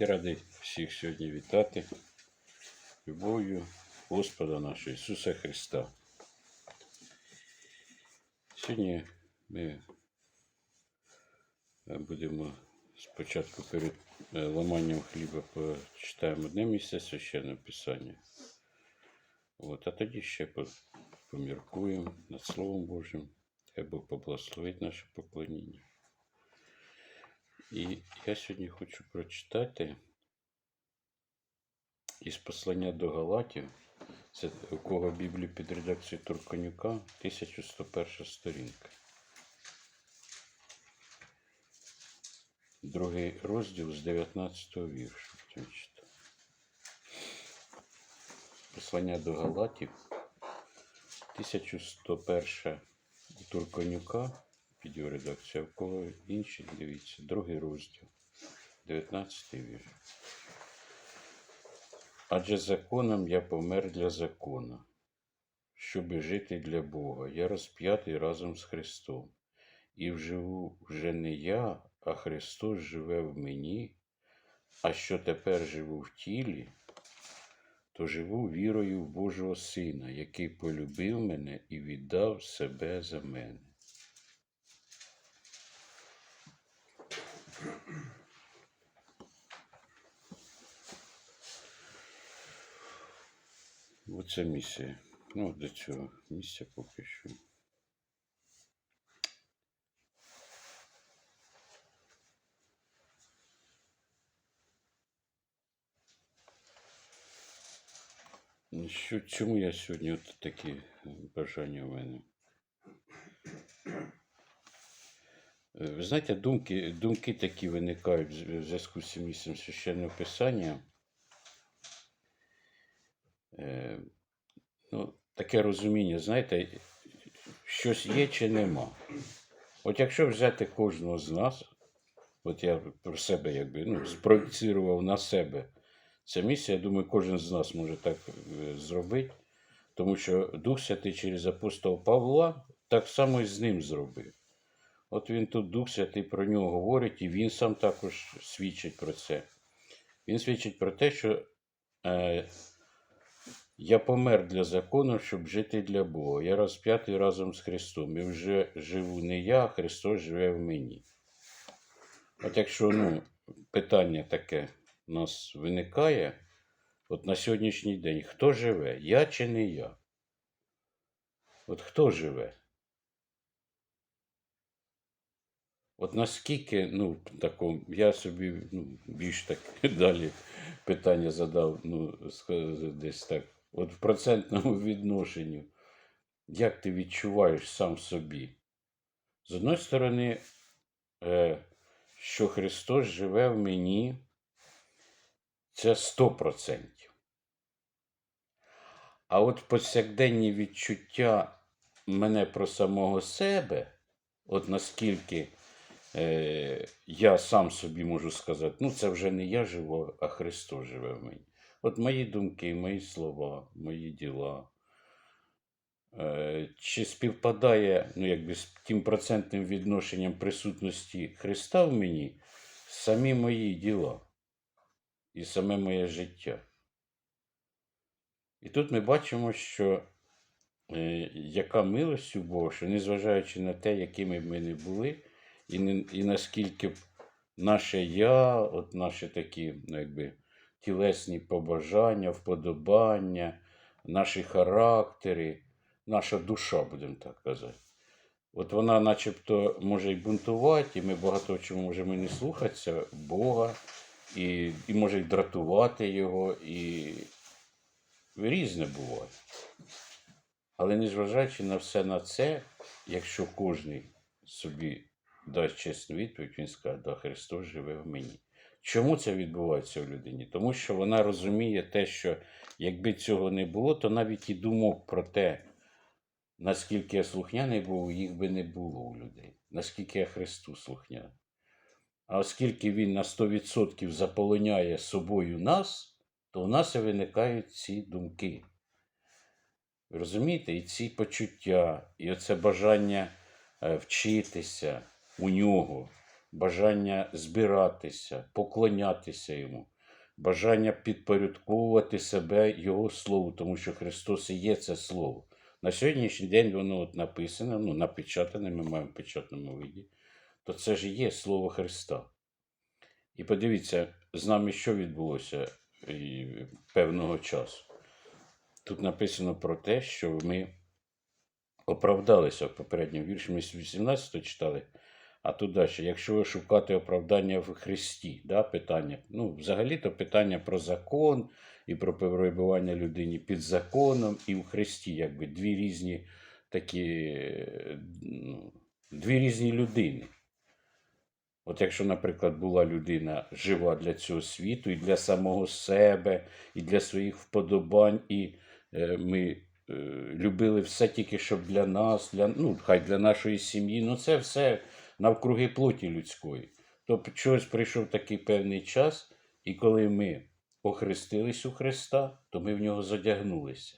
Я радий всіх сьогодні вітати любов'ю Господа нашого Ісуса Христа. Сьогодні ми е, будемо спочатку перед е, ламанням хліба почитаємо одне місце священного Писання. От, а тоді ще поміркуємо над Словом Божим. Хай Бог поблагословить наше поклоніння. І я сьогодні хочу прочитати із послання до Галатів, це у кого Біблію під редакцією Турканюка, 1101 сторінка. Другий розділ з 19 віршу. Послання до Галатів, 1101 у Турканюка, під в кого інші, дивіться, другий розділ, 19 вірш. Адже законом я помер для закона, щоби жити для Бога. Я розп'ятий разом з Христом. І вживу вже не я, а Христос живе в мені, а що тепер живу в тілі, то живу вірою в Божого Сина, який полюбив мене і віддав себе за мене. Оце місія. Ну, до цього місця поки що. Ну, Що, чому я сьогодні от такі бажання в мене? Е, Ви знаєте, думки, думки такі виникають в зв'язку з місцем священного писання. Е, ну, таке розуміння, знаєте, щось є чи нема. От якщо взяти кожного з нас, от я про себе якби ну, спроєцірував на себе це місце, я думаю, кожен з нас може так е, зробити, тому що Дух Святий через апостола Павла так само і з ним зробив. От він тут Дух Святий про нього говорить, і він сам також свідчить про це. Він свідчить про те, що е, я помер для закону, щоб жити для Бога. Я розп'ятий разом з Христом. І вже живу не я, а Христос живе в мені. От якщо ну, питання таке у нас виникає, от на сьогоднішній день, хто живе? Я чи не я? От хто живе? От наскільки, ну, такому, я собі ну, більш так далі питання задав, ну, десь так, от в процентному відношенню, як ти відчуваєш сам собі? З одної сторони, е, що Христос живе в мені, це 100%. А от повсякденні відчуття мене про самого себе, от наскільки е, я сам собі можу сказати, ну це вже не я живу, а Христос живе в мені. От мої думки, мої слова, мої діла. Е, чи співпадає ну, якби, з тим процентним відношенням присутності Христа в мені самі мої діла і саме моє життя? І тут ми бачимо, що е, яка милость у Бога, що незважаючи на те, якими б ми не були, і, і наскільки наше я, от наші такі ну, якби, тілесні побажання, вподобання, наші характери, наша душа, будемо так казати. От вона начебто може й бунтувати, і ми багато чому можемо не слухатися Бога, і, і може й дратувати його, і різне буває. Але незважаючи на все на це, якщо кожен собі дасть чесну відповідь, він скаже, да, Христос живе в мені. Чому це відбувається в людині? Тому що вона розуміє те, що якби цього не було, то навіть і думок про те, наскільки я слухняний був, їх би не було у людей, наскільки я Христу слухняний. А оскільки він на 100% заполоняє собою нас, то у нас і виникають ці думки. Розумієте? І ці почуття, і оце бажання е, вчитися у нього, бажання збиратися, поклонятися йому, бажання підпорядковувати себе Його Слову, тому що Христос і є це Слово. На сьогоднішній день воно от написано, ну, напечатане, ми маємо в печатному виді, то це ж є Слово Христа. І подивіться, з нами що відбулося певного часу. Тут написано про те, що ми оправдалися в попередньому вірші. Ми з 18 читали, а тут далі, якщо ви шукати оправдання в Христі, да, питання. Ну, взагалі-то питання про закон і про перебування людині під законом і в Христі, якби дві різні такі, ну, дві різні людини. От якщо, наприклад, була людина жива для цього світу, і для самого себе, і для своїх вподобань, і е, ми е, любили все тільки щоб для нас, для, ну, хай для нашої сім'ї, ну це все навкруги плоті людської. То чогось прийшов такий певний час, і коли ми охрестились у Христа, то ми в нього задягнулися.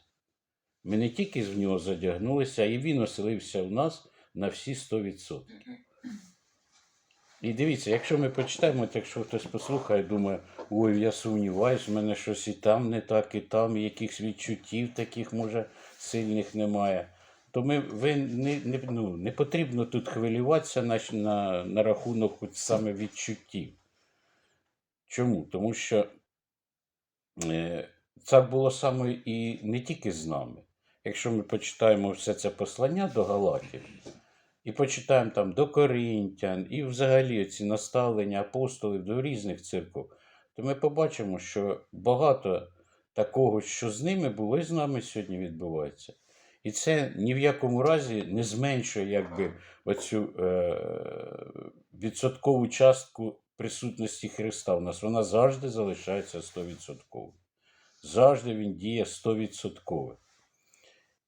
Ми не тільки в нього задягнулися, а і він оселився в нас на всі 100%. І дивіться, якщо ми почитаємо, якщо хтось послухає, думає, ой, я сумніваюсь, в мене щось і там не так, і там, і якихось відчуттів таких, може, сильних немає. То ми, ви не, не, ну, не потрібно тут хвилюватися на, на, на рахунок саме відчуттів. Чому? Тому що е, це було саме і не тільки з нами. Якщо ми почитаємо все це послання до Галатів, і почитаємо там до Коринтян, і взагалі ці наставлення апостолів до різних церков, то ми побачимо, що багато такого, що з ними було, і з нами сьогодні відбувається. І це ні в якому разі не зменшує якби, оцю е, відсоткову частку присутності Христа. У нас вона завжди залишається 100%. Завжди він діє 100%.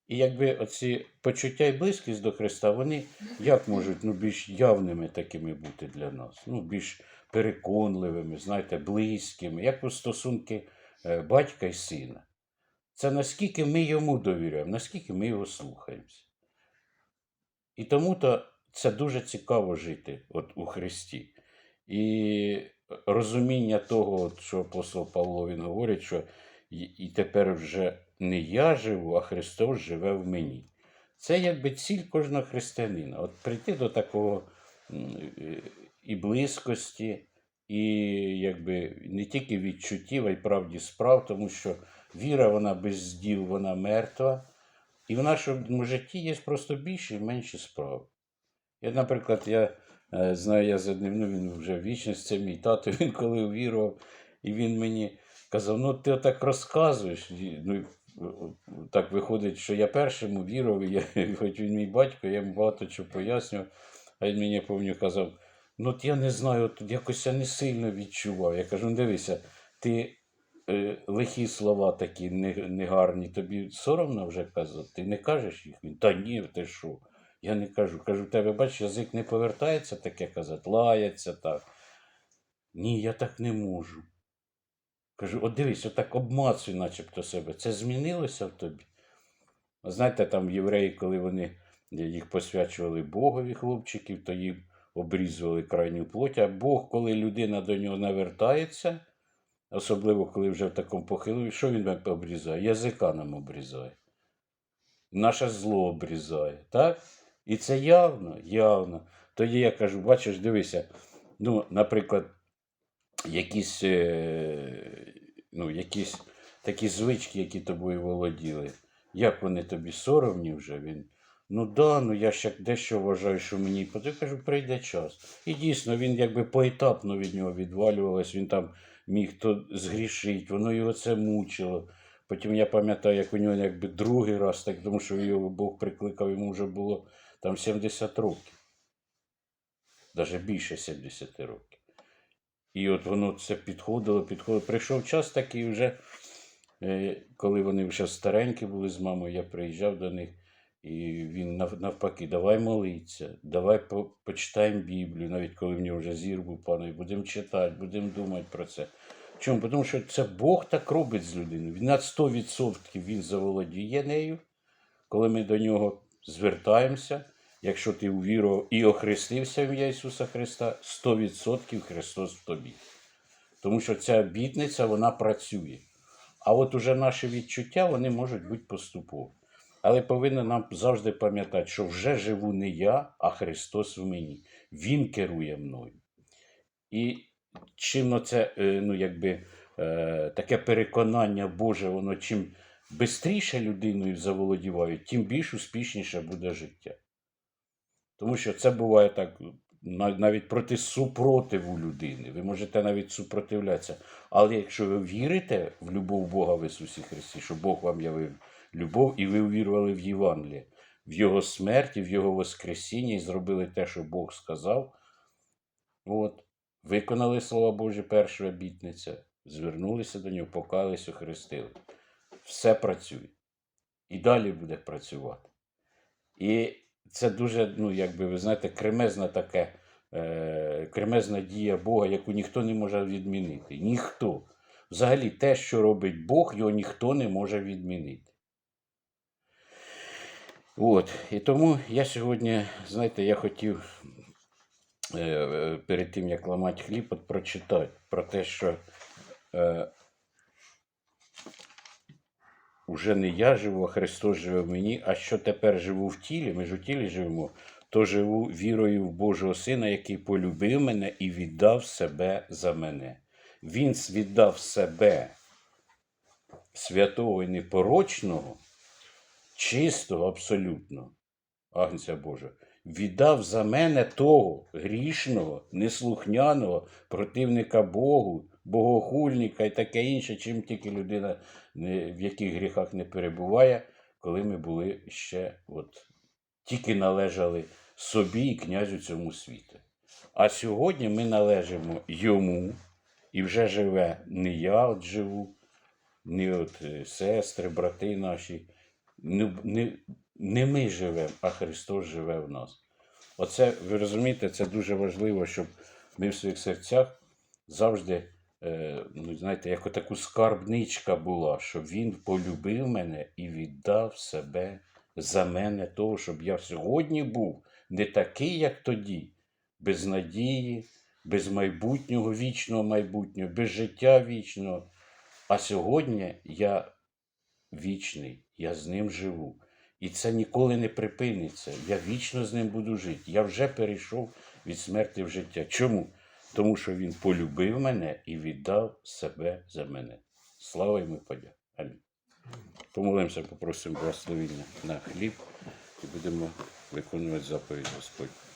І якби оці почуття і близькість до Христа, вони як можуть ну, більш явними такими бути для нас, ну, більш переконливими, знаєте, близькими, як у стосунки е, батька і сина. Це наскільки ми йому довіряємо, наскільки ми його слухаємося. І тому то це дуже цікаво жити от у Христі. І розуміння того, що апостол Павло він говорить, що і тепер вже не я живу, а Христос живе в мені. Це якби ціль кожного християнина. От прийти до такого е, і близькості, і якби не тільки відчуттів, а й правді справ, тому що віра, вона без діл, вона мертва. І в нашому житті є просто більше і менше справ. Я, наприклад, я е, знаю, я з одним, ну він вже вічність, це мій тато, він коли увірував, і він мені казав: ну ти отак розказуєш. Ну, так виходить, що я першому вірував, я, хоч він мій батько, я йому багато чого пояснював, а він мені пам'ятаю, казав, ну от я не знаю, от якось я не сильно відчував. Я кажу, ну дивися, ти лихі слова такі негарні, тобі соромно вже казати, ти не кажеш їх? Він, та ні, ти що? Я не кажу. Кажу, тебе, бачиш, язик не повертається таке казати, лається так. Ні, я так не можу. Кажу, от дивись, отак обмацуй, начебто себе. Це змінилося в тобі. Знаєте, там євреї, коли вони їх посвячували Богові хлопчиків, то їм обрізували крайню плоть, а Бог, коли людина до нього навертається, особливо коли вже в такому похилові, що він обрізає? Язика нам обрізає. Наше зло обрізає, так? І це явно, явно. Тоді я кажу, бачиш, дивися, ну, наприклад, якісь, е, ну, якісь такі звички, які тобою володіли. Як вони тобі соромні вже? Він. Ну да, ну я ще дещо вважаю, що мені. Я кажу, прийде час. І дійсно, він якби поетапно від нього відвалювалось, він там міг то згрішити, воно його це мучило. Потім я пам'ятаю, як у нього якби другий раз, так, тому що його Бог прикликав, йому вже було там 70 років. Навіть більше 70 років. І от воно це підходило, підходило. Прийшов час такий вже, е, коли вони вже старенькі були з мамою, я приїжджав до них, і він навпаки, давай молитися, давай почитаємо Біблію, навіть коли в нього вже зір був будемо читати, будемо думати про це. Чому? Тому що це Бог так робить з людиною. На 100% він заволодіє нею, коли ми до нього звертаємося, якщо ти увірував і охрестився в ім'я Ісуса Христа, 100% Христос в тобі. Тому що ця обітниця, вона працює. А от уже наші відчуття, вони можуть бути поступові. Але повинен нам завжди пам'ятати, що вже живу не я, а Христос в мені. Він керує мною. І чим це, е, ну, якби, е, таке переконання Боже, воно чим швидше людиною заволодіває, тим більш успішніше буде життя. Тому що це буває так навіть проти супротиву людини. Ви можете навіть супротивлятися. Але якщо ви вірите в любов Бога в Ісусі Христі, що Бог вам явив любов, і ви увірували в Євангеліє, в Його смерті, в Його Воскресіння і зробили те, що Бог сказав, от, виконали слова Божі першої обітниця, звернулися до нього, покаялись, охрестили. Все працює. І далі буде працювати. І це дуже, ну, якби ви знаєте, кремезна таке, е, кремезна дія Бога, яку ніхто не може відмінити. Ніхто. Взагалі, те, що робить Бог, його ніхто не може відмінити. От. І тому я сьогодні, знаєте, я хотів е, перед тим, як ламати хліб, от прочитати про те, що е, уже не я живу, а Христос живе в мені, а що тепер живу в тілі, ми ж у тілі живемо, то живу вірою в Божого Сина, який полюбив мене і віддав себе за мене. Він віддав себе святого і непорочного, чистого абсолютно, Агнця Божа, віддав за мене того грішного, неслухняного противника Богу, богохульника і таке інше, чим тільки людина в яких гріхах не перебуває, коли ми були ще от, тільки належали собі і князю цьому світу. А сьогодні ми належимо йому, і вже живе не я от живу, не от е, сестри, брати наші. Не, не, не ми живемо, а Христос живе в нас. Оце, ви розумієте, це дуже важливо, щоб ми в своїх серцях завжди, е, ну, знаєте, як отаку скарбничка була, щоб Він полюбив мене і віддав себе за мене, того, щоб я сьогодні був не такий, як тоді, без надії, без майбутнього, вічного майбутнього, без життя вічного. А сьогодні я вічний, я з ним живу. І це ніколи не припиниться. Я вічно з ним буду жити. Я вже перейшов від смерті в життя. Чому? Тому що він полюбив мене і віддав себе за мене. Слава йому подяка. Амінь. Помолимося, попросимо благословення на хліб і будемо виконувати заповідь Господь.